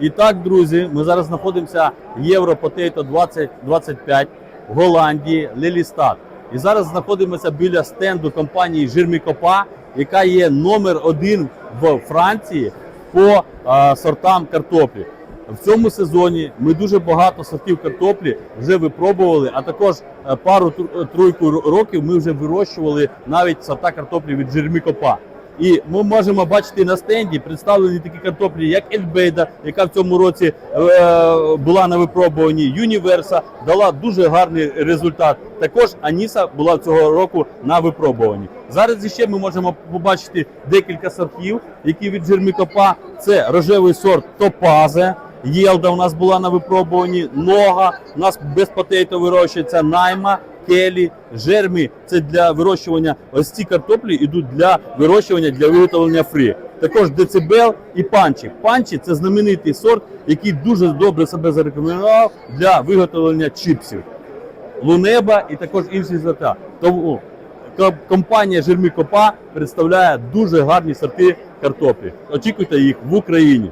І так, друзі, ми зараз знаходимося в Євро Потейто 2025 в Голландії, Лілістат. І зараз знаходимося біля стенду компанії Жирмікопа, яка є номер один в Франції по е, сортам картоплі. В цьому сезоні ми дуже багато сортів картоплі вже випробували, а також е, пару тройку років ми вже вирощували навіть сорта картоплі від Жирмікопа. І ми можемо бачити на стенді представлені такі картоплі, як Ельбейда, яка в цьому році е, була на випробуванні. Юніверса дала дуже гарний результат. Також Аніса була цього року на випробуванні. Зараз іще ми можемо побачити декілька сортів, які від Жирмікопа. Це рожевий сорт Топазе. Єлда у нас була на випробуванні, нога, у нас без потейто вирощується найма, келі, жермі. Це для вирощування. Ось ці картоплі йдуть для вирощування для виготовлення фрі. Також децибел і панчі. Панчі це знаменитий сорт, який дуже добре себе зарекомендував для виготовлення чіпсів. Лунеба і також інші сорта. Тому компанія Жермікопа представляє дуже гарні сорти картоплі. Очікуйте їх в Україні.